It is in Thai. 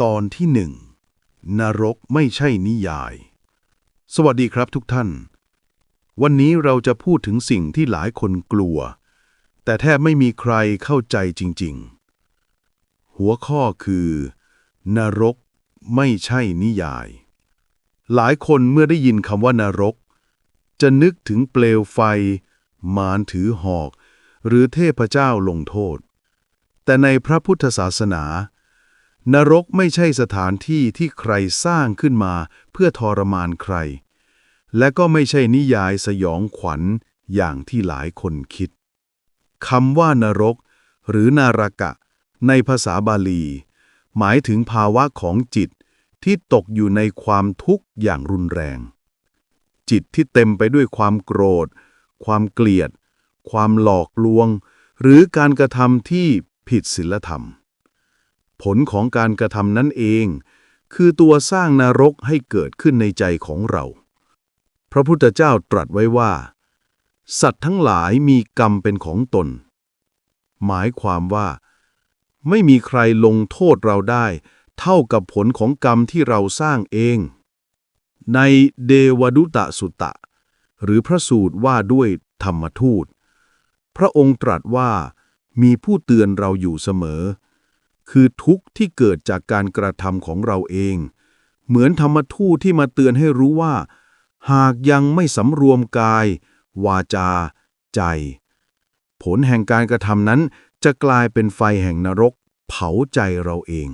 ตอนที่หนึ่งนรกไม่ใช่นิยาย สวัสดีครับทุกท่าน วันนี้เราจะพูดถึงสิ่งที่หลายคนกลัว แต่แทบไม่มีใครเข้าใจจริง ๆ หัวข้อคือ นรกไม่ใช่นิยาย หลายคนเมื่อได้ยินคำว่านรก จะนึกถึงเปลวไฟ มารถือหอก หรือเทพเจ้าลงโทษ แต่ในพระพุทธศาสนา นรกไม่ใช่สถานที่ที่ใครสร้างขึ้นมาเพื่อทรมานใคร และก็ไม่ใช่นิยายสยองขวัญอย่างที่หลายคนคิดคำว่านรก หรือนารกะ ในภาษาบาลี หมายถึงภาวะของจิตที่ตกอยู่ในความทุกข์อย่างรุนแรง จิตที่เต็มไปด้วยความโกรธ ความเกลียด ความหลอกลวง หรือการกระทำที่ผิดศีลธรรม ผลของการกระทำนั้นเอง คือตัวสร้างนรกให้เกิดขึ้นในใจของเรา พระพุทธเจ้าตรัสไว้ว่า สัตว์ทั้งหลายมีกรรมเป็นของตน หมายความว่า ไม่มีใครลงโทษเราได้ เท่ากับผลของกรรมที่เราสร้างเอง ในเดวดุตะสุตะ หรือพระสูตรว่าด้วยธรรมทูต พระองค์ตรัสว่ามีผู้เตือนเราอยู่เสมอ คือทุกข์ที่เกิดจากการกระทำของเราเอง เหมือนธรรมทูตที่มาเตือนให้รู้ว่า หากยังไม่สำรวมกาย วาจา ใจ ผลแห่งการกระทำนั้นจะกลายเป็นไฟแห่งนรก เผาใจเราเอง